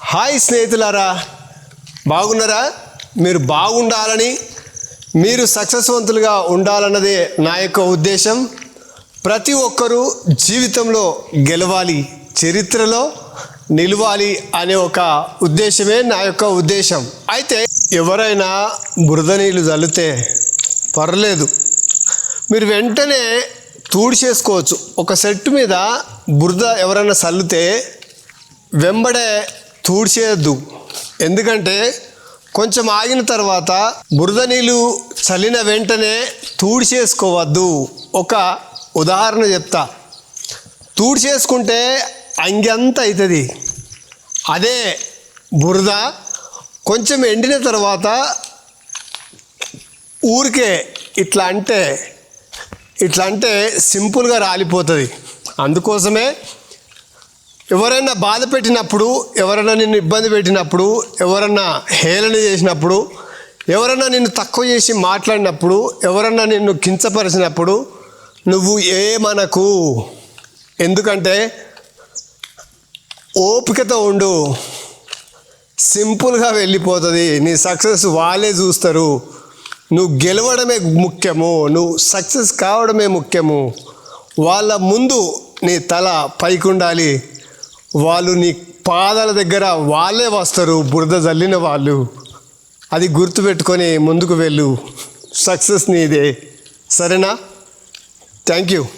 Hi స్నేహితులారా బాగున్నారా? మీరు బాగుండాలని మీరు సక్సెస్వంతులుగా ఉండాలన్నదే నా యొక్క ఉద్దేశం. ప్రతి ఒక్కరూ జీవితంలో గెలవాలి చరిత్రలో నిలవాలి అనే ఒక ఉద్దేశమే నా యొక్క ఉద్దేశం. అయితే ఎవరైనా బురద నీళ్ళు చల్లితే పర్లేదు. మీరు వెంటనే తూడిచేసుకోవచ్చు ఒక సెట్ మీద బురద ఎవరైనా చల్లితే వెంబడే తూడ్చేయద్దు. ఎందుకంటే కొంచెం ఆగిన తర్వాత బురద నీళ్ళు చల్లిన వెంటనే తూడ్చేసుకోవద్దు. ఒక ఉదాహరణ చెప్తా. తూడ్చేసుకుంటే అంగంత అవుతుంది అదే బురద కొంచెం ఎండిన తర్వాత ఊరికే ఇట్లా అంటే ఇట్లా అంటే సింపుల్గా రాలిపోతుంది. అందుకోసమే ఎవరైనా బాధ పెట్టినప్పుడు ఎవరైనా నిన్ను ఇబ్బంది పెట్టినప్పుడు ఎవరన్నా హేళన చేసినప్పుడు ఎవరన్నా నిన్ను తక్కువ చేసి మాట్లాడినప్పుడు ఎవరన్నా నిన్ను కించపరిచినప్పుడు నువ్వు ఏమనకు? ఎందుకంటే ఓపికతో ఉండు. సింపుల్గా వెళ్ళిపోతుంది. నీ సక్సెస్ వాళ్ళే చూస్తారు. నువ్వు గెలవడమే ముఖ్యము. నువ్వు సక్సెస్ కావడమే ముఖ్యము. వాళ్ళ ముందు నీ తల పైకి ఉండాలి వాళ్ళు నీ పాదాల దగ్గర వాళ్ళే వస్తారు బురద జల్లిన వాళ్ళు. అది గుర్తుపెట్టుకొని ముందుకు వెళ్ళు. సక్సెస్ నీదే. సరేనా? Thank you